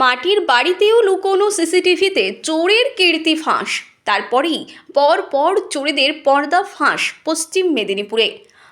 মাটির বাড়িতেও লুকোনো সিসিটিভিতে চোরের কীর্তি ফাঁস। তারপরেই পর পর চোরেদের পর্দা ফাঁস পশ্চিম মেদিনীপুরে।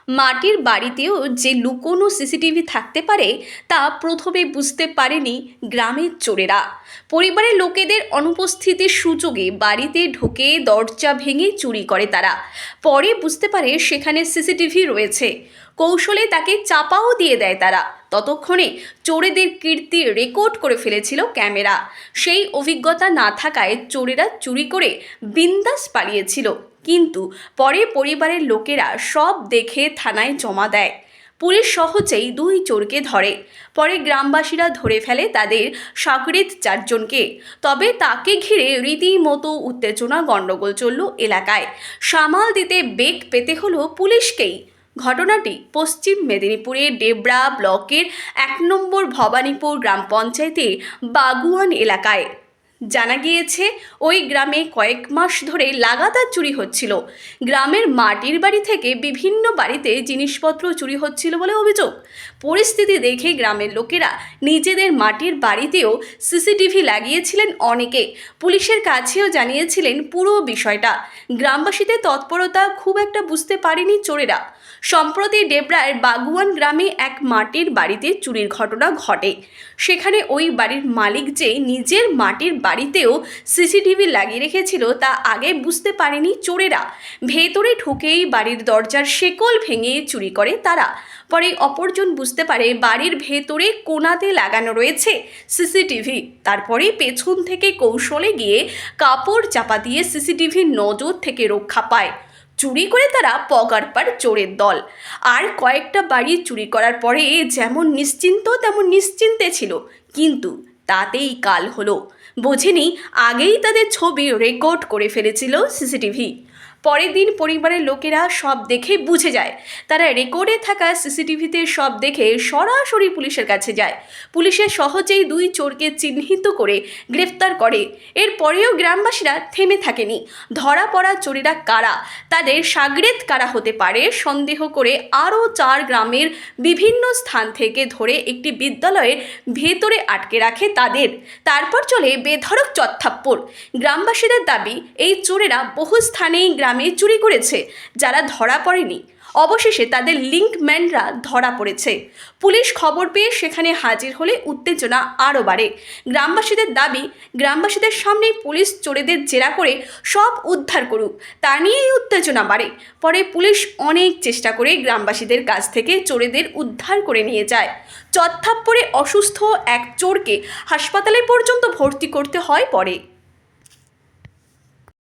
মাটির বাড়িতেও যে লুকোনো সিসিটিভি থাকতে পারে, তা প্রথমে বুঝতে পারেনি গ্রামের চোরেরা। পরিবারের লোকেদের অনুপস্থিতির সুযোগে বাড়িতে ঢোকে দরজা ভেঙে চুরি করে তারা। পরে বুঝতে পারে সেখানে সিসিটিভি রয়েছে। কৌশলে তাকে চাপাও দিয়ে দেয় তারা। ততক্ষণে চোরেদের কীর্তি রেকর্ড করে ফেলেছিল ক্যামেরা। সেই অভিজ্ঞতা না থাকায় চোরেরা চুরি করে বিন্দাস পালিয়েছিল। কিন্তু পরে পরিবারের লোকেরা সব দেখে থানায় জমা দেয়। পুলিশ সহজেই দুই চোরকে ধরে। পরে গ্রামবাসীরা ধরে ফেলে তাদের সাকরিত চারজনকে। তবে তাকে ঘিরে রীতিমতো উত্তেজনা গণ্ডগোল চলল এলাকায়। সামাল দিতে বেগ পেতে হলো পুলিশকেই। ঘটনাটি পশ্চিম মেদিনীপুরের ডেবরা ব্লকের এক নম্বর ভবানীপুর গ্রাম পঞ্চায়েতের বাগুয়ান এলাকায়। জানা গিয়েছে, ওই গ্রামে কয়েক মাস ধরে লাগাতার চুরি হচ্ছিল। গ্রামের মাটির বাড়ি থেকে বিভিন্ন বাড়িতে জিনিসপত্র চুরি হচ্ছিল বলে অভিযোগ। পরিস্থিতি দেখে গ্রামের লোকেরা নিজেদের মাটির বাড়িতেও সিসিটিভি লাগিয়েছিলেন অনেকে। পুলিশের কাছেও জানিয়েছিলেন পুরো বিষয়টা। গ্রামবাসীদের তৎপরতা খুব একটা বুঝতে পারেনি চোরেরা। সম্প্রতি ডেবরার বাগুয়ান গ্রামে এক মাটির বাড়িতে চুরির ঘটনা ঘটে। সেখানে ওই বাড়ির মালিক যে নিজের মাটির বাড়িতেও সিসিটিভি লাগিয়ে রেখেছিল তা আগে বুঝতে পারেনি চোরেরা। ভেতরে ঢুকেই বাড়ির দরজার শেকল ভেঙে চুরি করে তারা। পরে অপরজন বুঝতে পারে বাড়ির ভেতরে কোনাতে লাগানো রয়েছে সিসিটিভি। তারপরে পেছন থেকে কৌশলে গিয়ে কাপড় চাপা দিয়ে সিসিটিভির নজর থেকে রক্ষা পায়। চুরি করে তারা পগারপার চোরের দল। আর কয়েকটা বাড়ি চুরি করার পরে যেমন নিশ্চিন্ত, তেমন নিশ্চিন্তে ছিল। কিন্তু তাতেই কাল হলো। বোঝেনি আগেই তাদের ছবি রেকর্ড করে ফেলেছিল সিসিটিভি। পরের দিন পরিবারের লোকেরা সব দেখে বুঝে যায়। তারা রেকর্ডে থাকা সিসিটিভিতে সব দেখে সরাসরি পুলিশের কাছে যায়। পুলিশের সহজেই দুই চোরকে চিহ্নিত করে গ্রেফতার করে। এরপরেও গ্রামবাসীরা থেমে থাকেনি। ধরা পড়া চোরেরা কারা? তাদের সাগরেত কারা হতে পারে? সন্দেহ করে আরও চার গ্রামের বিভিন্ন স্থান থেকে ধরে একটি বিদ্যালয়ের ভেতরে আটকে রাখে তাদের। তারপর চলে বেধড়ক চত্থাপ্পড় গ্রামবাসীদের দাবি, এই চোরেরা বহু স্থানেই গ্রামে চুরি করেছে, যারা ধরা পড়েনি। অবশেষে তাদের লিঙ্কম্যানরা ধরা পড়েছে। পুলিশ খবর পেয়ে সেখানে হাজির হলে উত্তেজনা আরও বাড়ে। গ্রামবাসীদের দাবি, গ্রামবাসীদের সামনেই পুলিশ চোরেদের জেরা করে সব উদ্ধার করুক, তা নিয়েই উত্তেজনা বাড়ে। পরে পুলিশ অনেক চেষ্টা করে গ্রামবাসীদের কাছ থেকে চোরেদের উদ্ধার করে নিয়ে যায়। চত্থাপ্পরে অসুস্থ এক চোরকে হাসপাতালে পর্যন্ত ভর্তি করতে হয় পরে।